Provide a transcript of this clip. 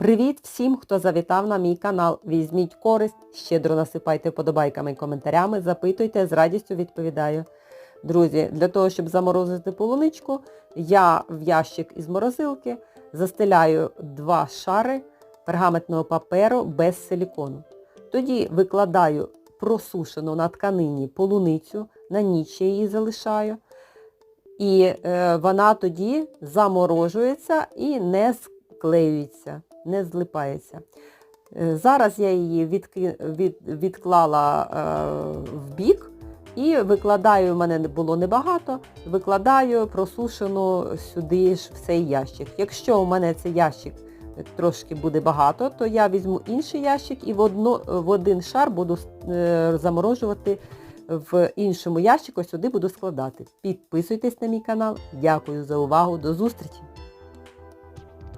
Привіт всім, хто завітав на мій канал. Візьміть користь, щедро насипайте подобайками і коментарями, запитуйте, з радістю відповідаю. Друзі, для того, щоб заморозити полуничку, я в ящик із морозилки застеляю два шари пергаментного паперу без силікону. Тоді викладаю просушену на тканині полуницю, на ніч я її залишаю. І е, вона тоді заморожується і не склеюється, не злипається. Е, зараз я її відки, від, відклала е, в бік і викладаю, в мене було небагато, викладаю просушену сюди ж в цей ящик. Якщо у мене цей ящик трошки буде багато, то я візьму інший ящик і в, одно, в один шар буду е, заморожувати в іншому ящику, сюди буду складати. Підписуйтесь на мій канал. Дякую за увагу. До зустрічі!